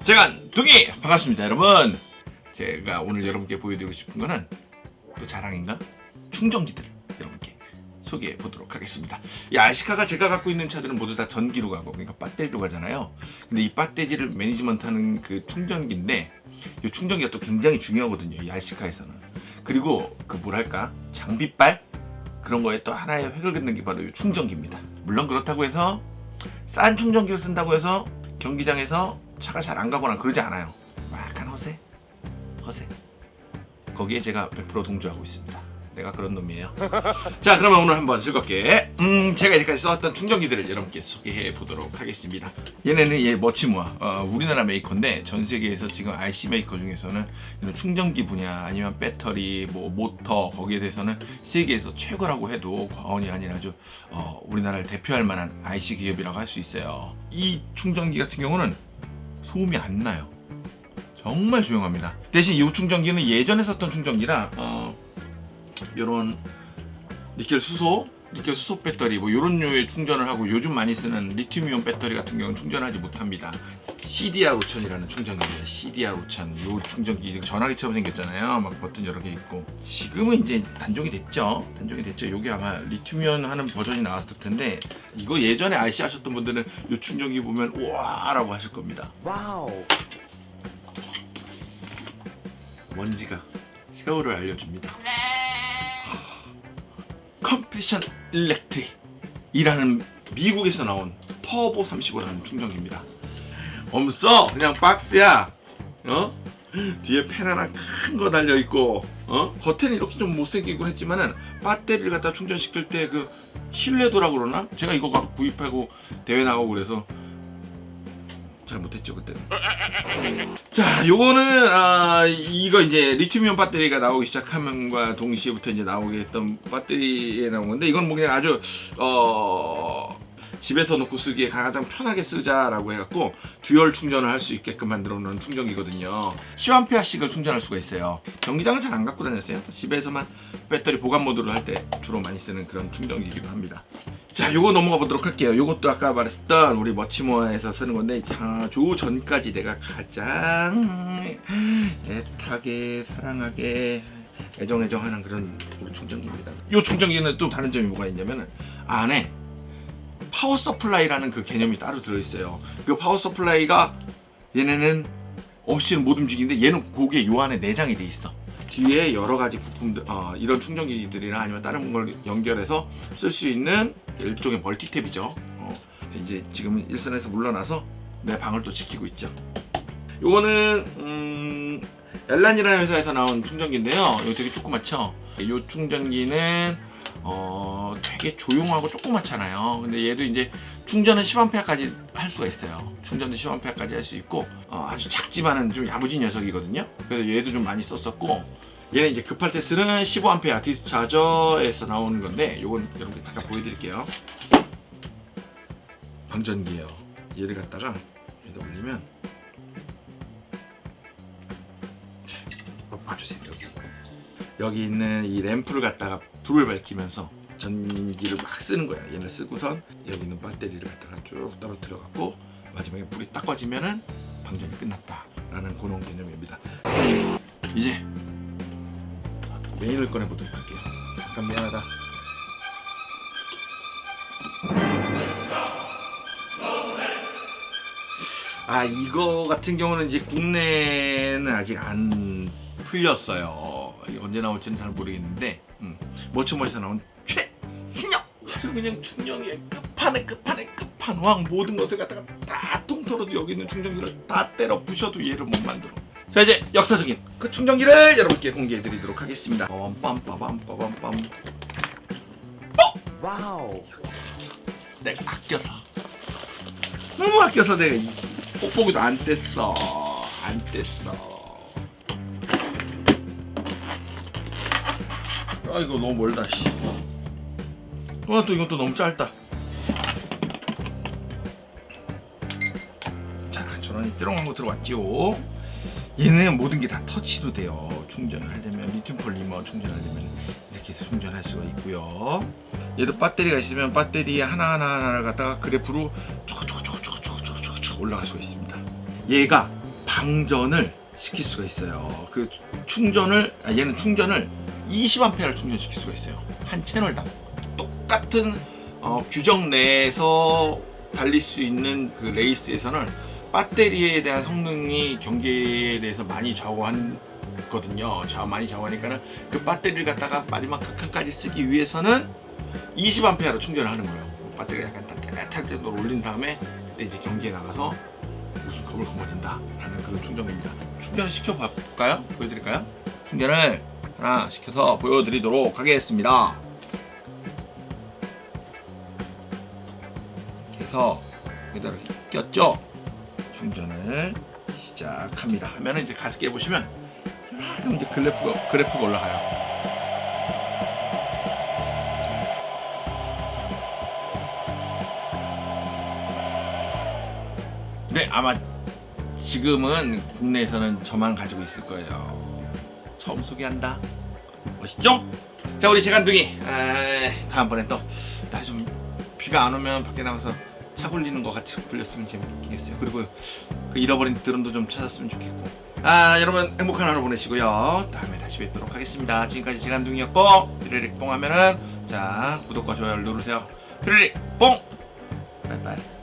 재간 둥이! 반갑습니다 여러분. 제가 오늘 여러분께 보여드리고 싶은 거는 또 자랑인가? 충전기들 여러분께 소개해 보도록 하겠습니다. 이 아시카가 제가 갖고 있는 차들은 모두 다 전기로 가고 그러니까 배터리로 가잖아요. 근데 이 배터리를 매니지먼트 하는 그 충전기인데 이 충전기가 또 굉장히 중요하거든요 이 아시카에서는. 그리고 그 뭐랄까? 장비빨? 그런 거에 또 하나의 획을 긋는 게 바로 이 충전기입니다. 물론 그렇다고 해서 싼 충전기를 쓴다고 해서 경기장에서 차가 잘 안 가거나 그러지 않아요. 약간 허세? 허세. 거기에 제가 100% 동조하고 있습니다. 내가 그런 놈이에요. 자, 그러면 오늘 한번 즐겁게 음, 제가 이제까지 써왔던 충전기들을 여러분께 소개해 보도록 하겠습니다. 얘네는 얘 머치모아 어, 우리나라 메이커인데 전 세계에서 지금 IC 메이커 중에서는 이런 충전기 분야 아니면 배터리 뭐 모터 거기에 대해서는 세계에서 최고라고 해도 과언이 아니라 아주 어, 우리나라를 대표할 만한 IC 기업이라고 할 수 있어요. 이 충전기 같은 경우는 소음이 안 나요. 정말 조용합니다. 대신 이 충전기는 예전에 썼던 충전기라 어, 이런 니켈 수소, 니켈 수소 배터리 뭐 이런 류의 충전을 하고 요즘 많이 쓰는 리튬이온 배터리 같은 경우는 충전하지 못합니다. CDR 5000이라는 충전기입니다. CDR 5000. 요 충전기 전화기처럼 생겼잖아요. 막 버튼 여러 개 있고. 지금은 이제 단종이 됐죠. 단종이 됐죠. 요게 아마 리튬이온 하는 버전이 나왔을 텐데 이거 예전에 RC 하셨던 분들은 요 충전기 보면 우와라고 하실 겁니다. 와우. 먼지가 세월을 알려줍니다. 컴피션 일렉트릭이라는 미국에서 나온 터보 35라는 충전기입니다. 없어 그냥 박스야. 어? 뒤에 펜 하나 큰 거 달려 있고 어? 겉에는 이렇게 좀 못생기고 했지만은 배터리를 갖다 충전시킬 때 그 신뢰도라고 그러나? 제가 이거 갖고 구입하고 대회 나가고 그래서 잘 못했죠 그때는. 자, 요거는 아 이거 이제 리튬이온 배터리가 나오기 시작하면과 동시에부터 이제 나오게 했던 배터리에 나온 건데 이건 뭐 그냥 아주 어 집에서 놓고 쓰기에 가장 편하게 쓰자라고 해갖고 듀얼 충전을 할 수 있게끔 만들어 놓은 충전기거든요. 10A씩을 충전할 수가 있어요. 경기장은 잘 안 갖고 다녔어요. 집에서만 배터리 보관 모드로 할 때 주로 많이 쓰는 그런 충전기이기도 합니다. 자, 요거 넘어가 보도록 할게요. 요것도 아까 말했던 우리 머치모아에서 쓰는 건데, 자, 조 전까지 내가 가장 애타게 사랑하게 애정애정하는 그런 충전기입니다. 요 충전기는 또 다른 점이 뭐가 있냐면은 안에 파워 서플라이라는 그 개념이 따로 들어있어요. 그 파워 서플라이가 얘네는 없이는 못 움직이는데 얘는 고기에 요 안에 내장이 돼 있어. 뒤에 여러 가지 부품들, 어, 이런 충전기들이나 아니면 다른 걸 연결해서 쓸 수 있는 일종의 멀티탭이죠. 어, 이제 지금은 일선에서 물러나서 내 방을 또 지키고 있죠. 요거는 음, 엘란이라는 회사에서 나온 충전기인데요. 이거 되게 조그맣죠. 이 충전기는 어, 되게 조용하고 조그맣잖아요. 근데 얘도 이제 충전은 10A까지 할 수가 있어요. 충전도 10A까지 할 수 있고 어, 아주 작지만은 좀 야무진 녀석이거든요. 그래서 얘도 좀 많이 썼었고 얘는 이제 급할 때 쓰는 15A 디스차저에서 나오는 건데 요건 여러분 잠깐 보여드릴게요. 방전기예요. 얘를 갖다가 여기다 올리면 자, 봐주세요 여기 있는 이 램프를 갖다가 불을 밝히면서 전기를 막 쓰는 거야. 얘를 쓰고선 여기 있는 배터리를 갖다가 쭉 떨어뜨려 갖고 마지막에 불이 딱 꺼지면은 방전이 끝났다라는 그런 개념입니다. 이제 메인을 꺼내 보도록 할게요. 잠깐 미안하다. 아 이거 같은 경우는 이제 국내는 아직 안 풀렸어요. 언제 나올지는 잘 모르겠는데 음, 머처머에서 나온 최신형 아주 그냥 충전기의 끝판에 끝판에 끝판왕 모든 것을 갖다가 다 통틀어도 여기 있는 충전기를 다 때려 부셔도 얘를 못 만들어. 자 이제 역사적인 그 충전기를 여러분께 공개해 드리도록 하겠습니다. 빰빰빰빰빰빰 와우. 내가 아껴서 너무 아껴서 내가 이 뽁뽁이도 안 뗐어 안 뗐어 아 이거 너무 멀다 씨. 아또 이것도 너무 짧다. 자 전원이 띠롱한 거 들어왔지요? 얘는 모든 게 다 터치도 돼요. 충전을 하려면 리튬 폴리머 충전하려면 이렇게 충전할 수가 있고요. 얘도 배터리가 있으면 배터리 하나 하나 하나를 갖다가 그래프로 쪼고쪼고쪼고쪼고쪼고쪼고 올라갈 수가 있습니다. 얘가 방전을 시킬 수가 있어요. 그 충전을 아, 얘는 충전을 20A를 충전시킬 수가 있어요. 한 채널당 똑같은 어, 규정 내에서 달릴 수 있는 그 레이스에서는 배터리에 대한 성능이 경기에 대해서 많이 좌우하거든요. 좌 많이 좌우하니까는 그 배터리를 갖다가 마지막 극한까지 쓰기 위해서는 20A로 충전을 하는 거예요. 배터리가 약간 따뜻할 정도로 올린 다음에 그때 이제 경기에 나가서 무슨 겁을 거머쥔다 라는 그런 충전기입니다. 충전을 시켜 볼까요? 보여드릴까요? 충전을 하나 시켜서 보여드리도록 하겠습니다. 해서 여기다 이렇게 꼈죠? 충전을 시작합니다. 하면은 이제 가습기에 보시면 이만큼 이제 그래프가 그래프가 올라가요. 아마 지금은 국내에서는 저만 가지고 있을 거예요. 처음 소개한다. 멋있죠? 자, 우리 재간둥이. 아, 다음번에 또 날이 좀 비가 안 오면 밖에 나가서 차 굴리는 거 같이 굴렸으면 재밌겠어요. 그리고 그 잃어버린 드론도 좀 찾았으면 좋겠고. 아, 여러분 행복한 하루 보내시고요. 다음에 다시 뵙도록 하겠습니다. 지금까지 재간둥이였고, 피리릭 뽕 하면은 자 구독과 좋아요 누르세요. 피리릭 뽕. 바이바이.